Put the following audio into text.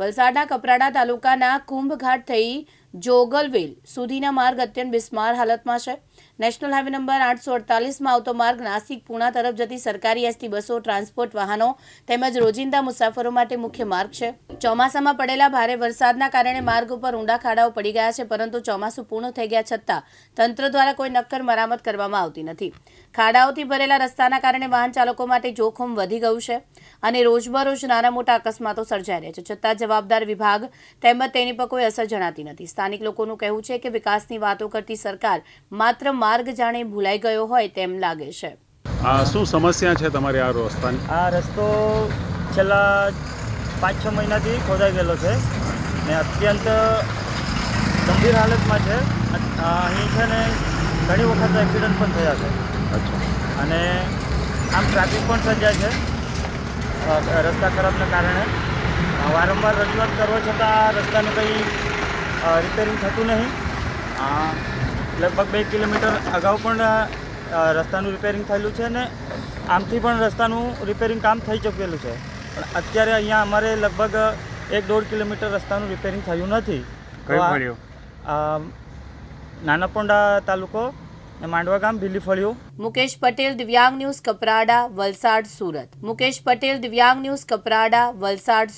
વલસાડના કપરાડા તાલુકાના કુંભઘાટ થઈ જોગલવેલ સુધીના માર્ગ અત્યંત બિસ્માર હાલતમાં છે. નેશનલ હાઈવે નંબર આઠસો અડતાલીસમાં આવતો માર્ગ નાસિક પૂણા તરફ જતી સરકારી એસટી બસો, ટ્રાન્સપોર્ટ વાહનો તેમજ રોજિંદા મુસાફરો માટે મુખ્ય માર્ગ છે. ચોમાસામાં પડેલા ભારે વરસાદના કારણે માર્ગ ઉપર ઊંડા ખાડાઓ પડી ગયા છે, પરંતુ ચોમાસું પૂર્ણ થઈ ગયા છતાં તંત્ર દ્વારા કોઈ નક્કર મરામત કરવામાં આવતી નથી. ખાડાઓથી ભરેલા રસ્તાના કારણે વાહન ચાલકો માટે જોખમ વધી ગયું છે અને રોજબરોજ નાના મોટા અકસ્માતો સર્જાઈ રહ્યા છે. છતાં જવાબદાર વિભાગ તેમજ તેની પર કોઈ અસર જણાતી નથી. સ્થાનિક લોકોનું કહેવું છે કે વિકાસની વાતો કરતી સરકાર માત્ર માર્ગ જાણે ભૂલાઈ ગયો હોય તેમ લાગે છે. આ શું સમસ્યા છે તમારી આ રસ્તાની? આ રસ્તો છેલ્લા પાંચ છ મહિનાથી ખોદાઈ ગયેલો છે ને અત્યંત ગંભીર હાલતમાં છે. અહીં છે ને ઘણી વખત એક્સિડન્ટ પણ થયા છે. અને આમ ટ્રાફિક પણ સર્જાય છે. રસ્તા ખરાબના કારણે. વારંવાર રજૂઆત કરવા છતાં રસ્તાનું કંઈ રિપેરિંગ થતું નહીં. લગભગ બે કિલોમીટર અગાઉ પણ રસ્તાનું રિપેરિંગ થયેલું છે ને આમથી પણ રસ્તાનું રિપેરિંગ કામ થઈ ચૂકેલું છે. પણ અત્યારે અહીંયા અમારે લગભગ એક દોઢ કિલોમીટર રસ્તાનું રિપેરિંગ થયું નથી. નાનાપોંડા તાલુકો માંડવા ગામ ભીલી ફળિયું. મુકેશ પટેલ દિવ્યાંગ ન્યૂઝ કપરાડા વલસાડ સુરત. મુકેશ પટેલ દિવ્યાંગ ન્યૂઝ કપરાડા વલસાડ